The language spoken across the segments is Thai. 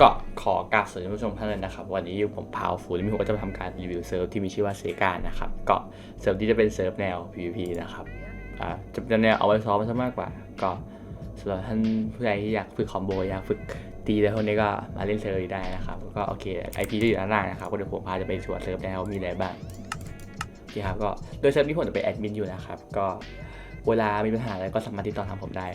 ก็ขอกราบสวัสดีผู้ชมท่านเลยนะครับ วันนี้ยูผมพาวฟูและมีผมก็จะทำการรีวิวเซิร์ฟที่มีชื่อว่าเซกานะครับ ก็เซิร์ฟที่จะเป็นเซิร์ฟแนว PVP นะครับอ่าจะเป็นแนวเอาไว้ซ้อมซะมากกว่า ก็สำหรับท่านผู้ใดที่อยากฝึกคอมโบอยากฝึกตีแล้วคนนี้ก็มาเล่นเซิร์ฟได้นะครับก็โอเคไอพีที่อยู่ด้านล่างนะครับก็เดี๋ยวผมพาจะไปสวดเซิร์ฟแนวมีอะไรบ้างโอเคครับก็โดยเซิร์ฟที่ผมจะไปแอดมินอยู่นะครับก็เวลามีปัญหาอะไรก็สามารถติดต่อทางผมได้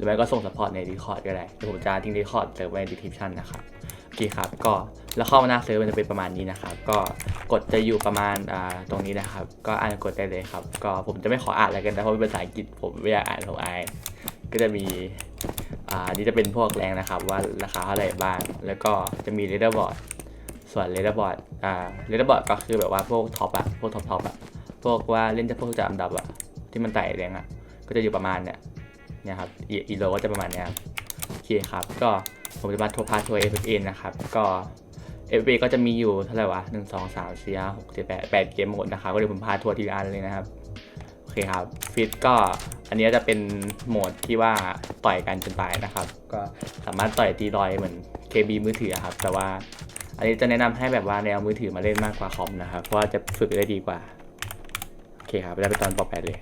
รือไม่ก็ส่งสปอร์ตใน Discord ก็ได้เดี๋ยวผมจะทิ้ง Discord เซิร์ฟไว้ใน description นะครับโอเคครับก็แล้วเข้ามาหน้าเซิร์ฟมันจะเป็นประมาณนี้นะครับ ก็กดจะอยู่ประมาณอ่าตรงนี้นะครับ ก็อ่านกดได้เลยครับ ก็ผมจะไม่ขออ่านอะไรกันนะเพราะเป็นภาษาอังกฤษผมไม่อยากอ่านผมอายก็จะมีอ่านี่จะเป็นพวกแรงนะครับว่าราคาเท่าไหร่บ้าง แล้วก็จะมี leaderboard ส่วน leaderboard อ่า leaderboard ก็คือแบบว่าพวกท็อปอะพวกท็อปท็อปอะพวกว่าเล่นจะพวกจะอันดับอะที่มันไต่แรงอะก็จะอยู่ประมาณเนี่ย นี่ยครับอีโลก็จะประมาณนี้ครับโอเคครับ ก็ผมจะมาโทรพาทัวร์เอฟเอ็นนะครับ ก็เอฟเก็จะมีอยู่เท่าไหร่วะหนึ่งสองสามสี่ห้าหกเจ็ดแปดแปดเกมหมดนะครับ ก็เดี๋ยวผมพาทัวร์ทีละอันเลยนะครับ โอเคครับฟิตก็อันนี้จะเป็นโหมดที่ว่าต่อยกันจนตายนะครับ ก็สามารถต่อยตีลอยเหมือน KB มือถือครับ แต่ว่าอันนี้จะแนะนำให้แบบว่าแนวมือถือมาเล่นมากกว่าคอมนะครับ เพราะว่าจะฝึกได้ดีกว่า โอเคครับแล้ไปตอนปอแปดเลย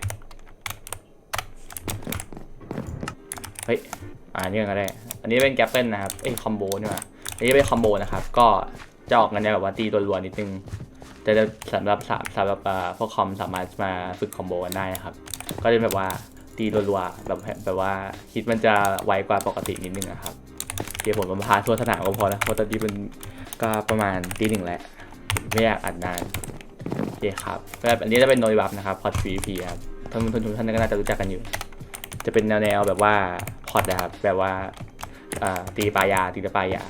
เฮ้ยอ่านี่ก็ได้ อันนี้เป็นแกปเปิลนะครับเอ้ยคอมโบนี่ว่าอันนี้เป็นคอมโบนะครับ ก็จะออกกันในแบบว่าตีรัวๆนิดนึง แต่สำหรับสามสำหรับพวกคอมสามารถมาฝึกคอมโบกันได้นะครับ ก็จะแบบว่าตีรัวๆแบบแบบว่าฮิตมันจะไวกว่าปกตินิดนึงนะครับเดี๋ยวผมมาพาทั่วสนามก็พอแล้วเพราะตอนนี้มันก็ประมาณตีหนึ่งแหละไม่อยากอัดนานโอเคครับแบบอันนี้จะเป็นโนยบัฟนะครับพอด PVP ครับท่านผู้ชมท่านก็น่าจะรู้จักกันอยู่ จะเป็นแนวแนวแบบว่า พอดนะครับแบบว่าตีปลายาตีตะปลายา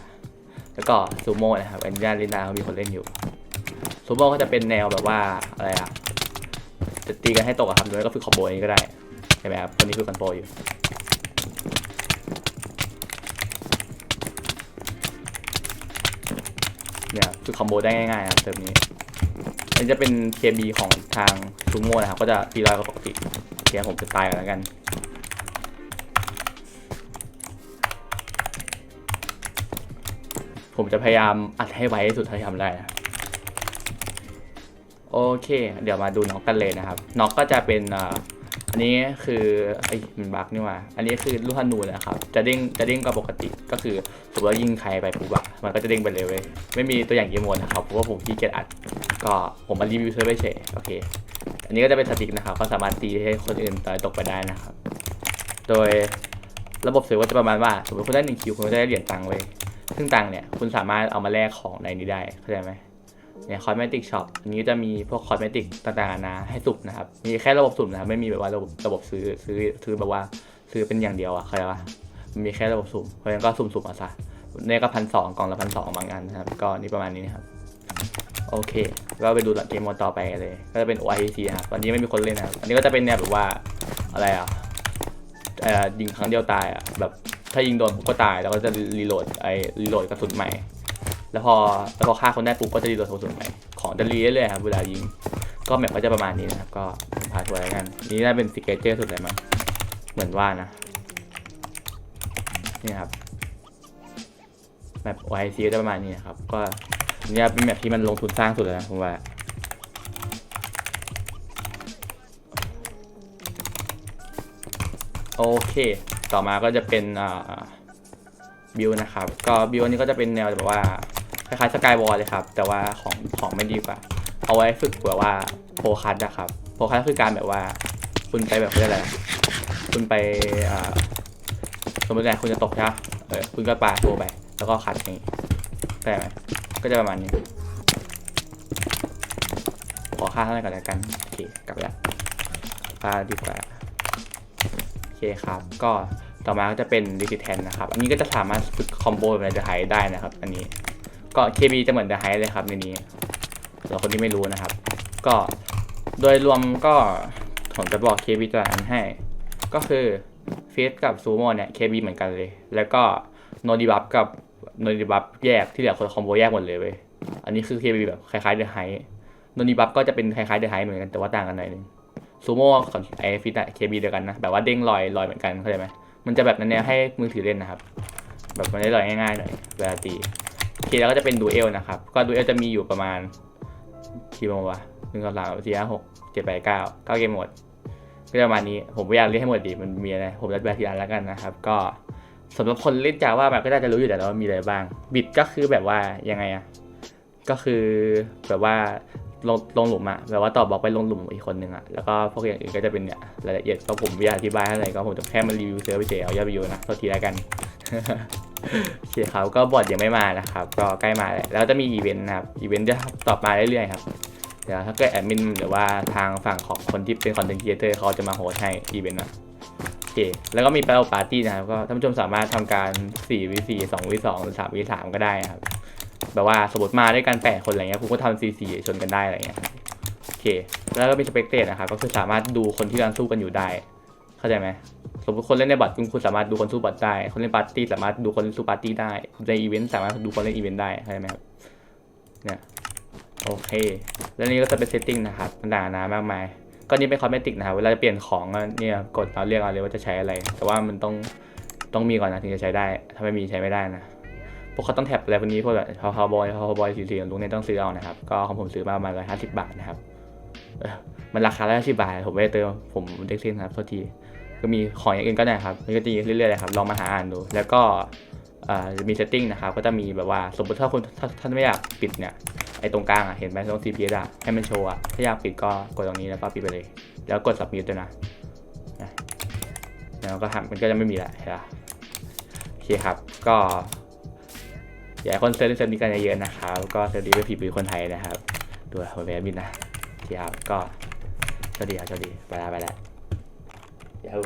แล้วก็ซูโม่นะครับอันนี้ด้านลินดาเขามีคนเล่นอยู่ซูโม่ก็จะเป็นแนวแบบว่าอะไรอะจะตีกันให้ตกอะครับหรือไม่ก็ฝึกคอมโบนี้ก็ได้ใช่ไหมครับคนนี้ฝึกคอนโบอยู่เนี่ยฝึกคอมโบได้ง่ายๆครับเซิร์ฟนี้อันนี้จะเป็น KB ของทางซูโม่นะครับ ก็จะตีร้อยกว่าปกติเดี๋ยวผมจะตายกันแล้วกัน ผมจะพยายามอัดให้ไวที่สุดเท่าที่ทำได้นะโอเค เดี๋ยวมาดูน็อกกันเลยนะครับน็อกก็จะเป็นอันนี้คือไอ้มันบักนี่ว่าอันนี้คือลูกธนูนะครับ จะเด้งจะเด้งกว่าปกติก็คือสมมติว่ายิงใครไปปุ๊บอะมันก็จะเด้งไปเลยเว้ยไม่มีตัวอย่างเกมโมดนะครับเพราะว่าผมขี้เกียจอัดก็ผมมารีวิวเซิร์ฟเฉยโอเค อันนี้ก็จะเป็นสติกนะครับ ก็สามารถตีให้คนอื่นต่อยตกไปได้นะครับ โดยระบบเซิร์ฟก็จะประมาณว่าสมมติคุณได้หนึ่งคิวคุณก็จะได้เหรียญตังค์เว้ย ซึ่งตังค์เนี่ยคุณสามารถเอามาแลกของในนี้ได้เข้าใจไหมเนี่ยคอสเมติกช็อปอันนี้จะมีพวกคอสเมติกต่างๆนานาให้สุ่มนะครับ มีแค่ระบบสุ่มนะครับ ไม่มีแบบว่าระบบระบบซื้อซื้อซื้อแบบว่าซื้อเป็นอย่างเดียวอะเข้าใจปะมันมีแค่ระบบสุ่มเพราะฉะนั้นก็สุ่มๆเอาซะเนี่ยก็พันสองกล่องละพันสองบางอันนะครับ ก็นี่ประมาณนี้นะครับ โอเค ก็ไปดูหลักเกมโหมดต่อไปเลย ก็จะเป็น OIC นะครับวันนี้ไม่มีคนเล่นนะครับ อันนี้ก็จะเป็นแนวแบบว่าอะไรอะเอ่อยิงครั้งเดียวตายอะแบบ ถ้ายิงโดนปุ๊บก็ตายแล้วก็จะรีโหลดไอ้รีโหลดกระสุนใหม่ แล้วพอแล้วพอฆ่าคนได้ปุ๊บก็จะรีโหลดกระสุนใหม่ของจะรีเรื่อยๆครับเวลายิง ก็แมปก็จะประมาณนี้นะครับก็พาทัวร์แล้วกันนี่น่าเป็นสิกเกเจอร์สุดเลยมั้งเหมือนว่านะนี่ครับแมป OIC ก็จะประมาณนี้นะครับ ก็เนี่ยเป็นแมปที่มันลงทุนสร้างสุดแล้วนะผมว่าโอเค ต่อมาก็จะเป็นบิวนะครับ ก็บิวอันนี้ก็จะเป็นแนวแบบว่าคล้ายๆสกายวอลเลยครับ แต่ว่าของของไม่ดีกว่า เอาไว้ฝึกแบบว่าโพคัสนะครับโพคัสคือการแบบว่าคุณไปแบบเรียกอะไรคุณไปสมมติไงคุณจะตกใช่ไหมเออคุณก็ปาโพไป แล้วก็คัดอย่างนี้ได้ไหมก็จะประมาณนี้ ขอค่าเท่าไหร่ก่อนแล้วกัน โอเค กลับไปละค่าดีกว่า เคครับ ก็ต่อมาก็จะเป็นดิจิแทนนะครับ อันนี้ก็จะสามารถฝึกคอมโบแบบเดอะไฮได้นะครับ อันนี้ ก็เคมีจะเหมือนเดอะไฮเลยครับในนี้สำหรับคนที่ไม่รู้นะครับ ก็โดยรวมก็ผมจะบอก KB ตัวอันให้ ก็คือเฟสกับซูโม่เนี่ย KB เหมือนกันเลย แล้วก็โนดีบัฟกับโนดีบัฟแยกที่เหลือคนคอมโบแยกหมดเลยเว้ย อันนี้คือ KB แบบคล้ายๆเดอะไฮโนดีบัฟก็จะเป็นคล้ายๆเดอะไฮเหมือนกันแต่ว่าต่างกันหน่อยนึง ซูโม่กับไอฟิตอะเคบีเดียวกันนะ แบบว่าเด้งลอยลอยเหมือนกันเข้าใจไหมมันจะแบบนั้นแนวให้มือถือเล่นนะครับ แบบมันได้ลอยง่ายๆหน่อยเวลาตีโอเคแล้วก็จะเป็นดูเอลนะครับ ก็ดูเอลจะมีอยู่ประมาณกี่โมงวะหนึ่งสองสามสี่ห้าหกเจ็ดแปดเก้าเก้าเกมหมดก็จะประมาณนี้ผมไม่อยากเรียกให้หมดดีมันมีอะไรผมจะแบทีอันแล้วกันนะครับ ก็สำหรับคนเล่นจาว่าแบบก็น่าจะรู้อยู่แต่ว่ามีอะไรบ้างบิดก็คือแบบว่ายังไงอะก็คือแบบว่า ลงลงหลุมอะแบบว่าต่อบล็อกไปลงหลุมอีกคนนึงอะแล้วก็พวกอย่างอื่นก็จะเป็นเนี่ยรายละเอียดก็ผมไม่อยากอธิบายอะไรก็ผมจะแค่มารีวิวเซิร์ฟไปเฉยเอายอดวิวนะโทษทีแล้วกันโอเคครับก็บอร์ดยังไม่มานะครับ ก็ใกล้มาแล้วแล้วจะมีอีเวนต์นะครับอีเวนต์จะตอบมาเรื่อยๆครับเดี๋ยวถ้าเกิดแอดมินหรือว่าทางฝั่งของคนที่เป็นคอนเทนต์ครีเอเตอร์เขาจะมาโฮสต์ให้อีเวนต์นะโอเคแล้วก็มี b ป t ปาร์ตี้นะครับก็ท่านผู้ชมสามารถทำการ4 v 4 2 v 2หรือ3 v 3ก็ได้นะครับ แบบว่าสมมติมาด้วยกัน8คนอะไรเงี้ยคุณก็ทำ4 4ชนกันได้อะไรเงี้ยโอเค แล้วก็มีสเปกเตอร์นะครับก็คือสามารถดูคนที่กำลังสู้กันอยู่ได้ เข้าใจไหมสมมติคนเล่นในบอทคุณคุณสามารถดูคนสู้บอทได้ คนเล่นปาร์ตี้สามารถดูคนเล่นสู้ปาร์ตี้ได้ในอีเวนต์สามารถดูคนเล่นอีเวนต์ได้เข้าใจไหมครับเนี่ยโอเค แล้วนี่ก็จะเป็นเซตติ้งนะครับต่างๆนามากมาย ก็นี่เป็นคอมเมติกนะครับ เวลาจะเปลี่ยนของเนี่ยกดเอาเรียกเอาเลยว่าจะใช้อะไร แต่ว่ามันต้องต้องมีก่อนนะถึงจะใช้ได้ ถ้าไม่มีใช้ไม่ได้นะ วกเขาต้องแท็บอะไรพวกนี้พวกแบบพาวพาวบอยพาวบอยสีๆลุงเนี่ยต้องซื้อเอานะครับ ก็ของผมซื้อมาประมาณร้อยห้าสิบบาทนะครับมันราคาร้อยห้าสิบบาท ผมไม่ได้เติมผมเด็กเส้นครับโทษทีก็มีของอย่างอื่นก็ได้ครับมันก็จะมีเรื่อยๆเลยครับลองมาหาอ่านดูแล้วก็จะมีเซตติ้งนะครับก็จะมีแบบว่าสมมติถ้าคุณถ้าท่านไม่อยากปิดเนี่ยไอ้ตรงกลางอะเห็นไหมตรง CPS อะให้มันโชว์อะถ้าอยากปิดก็กดตรงนี้แล้วก็ปิดไปเลย แล้วกด submit ด้วยนะนะแล้วก็ทำมันก็จะไม่มีละใช่ปะโอเคครับ ก็ อยากให้คนเซิร์ฟเซิร์ฟนี้กันเยอะๆนะครับ ก็เซิร์ฟนี้เป็นผีปืนคนไทยนะครับดูแลคนแบดมินนะโอเคครับก็สวัสดีครับสวัสดีไปแล้วไปแล้วเดี๋ยว